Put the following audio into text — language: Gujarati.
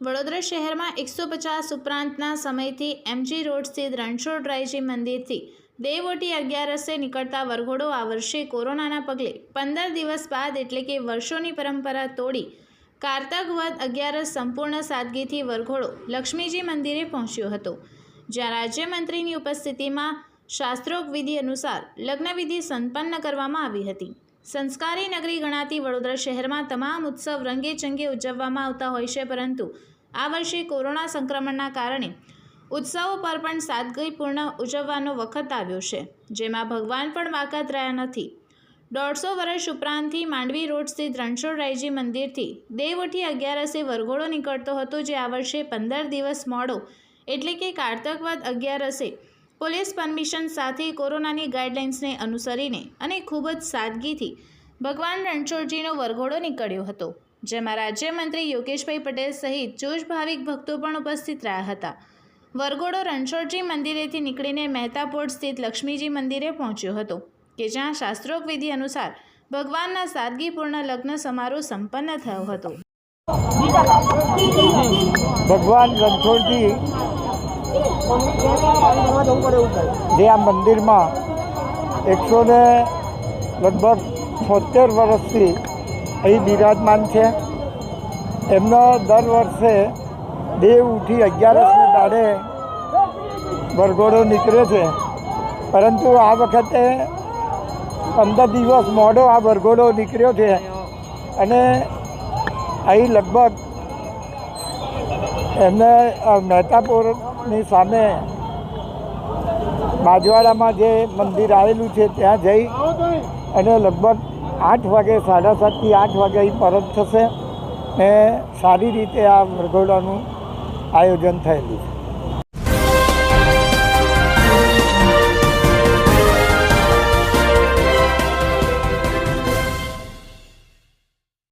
વડોદરા શહેરમાં એકસો પચાસ ઉપરાંતના સમયથી એમજી રોડ સ્થિત રણછોડ રાયજી મંદિરથી દેવોટી અગિયારસે નીકળતા વરઘોડો આ વર્ષે કોરોનાના પગલે પંદર દિવસ બાદ એટલે કે વર્ષોની પરંપરા તોડી કારતક વદ અગિયારસ સંપૂર્ણ સાદગીથી વરઘોડો લક્ષ્મીજી મંદિરે પહોંચ્યો હતો, જ્યાં રાજ્યમંત્રીની ઉપસ્થિતિમાં શાસ્ત્રોક્ત વિધિ અનુસાર લગ્નવિધિ સંપન્ન કરવામાં આવી હતી. સંસ્કારી નગરી ગણાતી વડોદરા શહેરમાં તમામ ઉત્સવ રંગે ચંગે ઉજવવામાં આવતા હોય છે, પરંતુ આ વર્ષે કોરોના સંક્રમણના કારણે ઉત્સવો પર પણ સાદગીપૂર્ણ ઉજવવાનો વખત આવ્યો છે, જેમાં ભગવાન પણ વાકાત રહ્યા નથી. દોઢસો વર્ષ ઉપરાંતથી માંડવી રોડ સ્થિત રણછોડરાયજી મંદિરથી દેવઉઠી અગિયારસે વરઘોડો નીકળતો હતો, જે આ વર્ષે પંદર દિવસ મોડો, એટલે કે કારતકવાદ અગિયારસે પોલીસ પરમિશન સાથે કોરોનાની ગાઈડલાઇન્સને અનુસરીને અને ખૂબ જ સાદગીથી ભગવાન રણછોડજીનો વરઘોડો નીકળ્યો હતો, જેમાં રાજ્યમંત્રી યોગેશભાઈ પટેલ સહિત જોશ ભાવિક ભક્તો પણ ઉપસ્થિત રહ્યા હતા. વરઘોડો રણછોડજી મંદિરેથી નીકળીને મહેતાપોર્ટ સ્થિત લક્ષ્મીજી મંદિરે પહોંચ્યો હતો, કે જ્યાં શાસ્ત્રોક વિધિ અનુસાર ભગવાનના સાદગીપૂર્ણ લગ્ન સમારોહ સંપન્ન થયો હતો. ભગવાન રણછોડજી જે આ મંદિરમાં એકસો ને લગભગ છોતેર વર્ષથી અહીં બિરાજમાન છે. એમનો દર વર્ષે દેવ ઉઠી અગિયારસને દાડે વરઘોડો નીકળે છે. પરંતુ આ વખતે પંદર દિવસ મોડો આ વરઘોડો નીકળ્યો છે અને અહીં લગભગ એમને અ, મહેતાપુરની સામે બાજવાડામાં જે મંદિર આવેલું છે, ત્યાં જઈ અને લગભગ આઠ વાગે, સાડા સાતથી આઠ વાગે અહીં પરત થશે ને સારી રીતે આ વરઘોડાનું આયોજન થયેલું છે.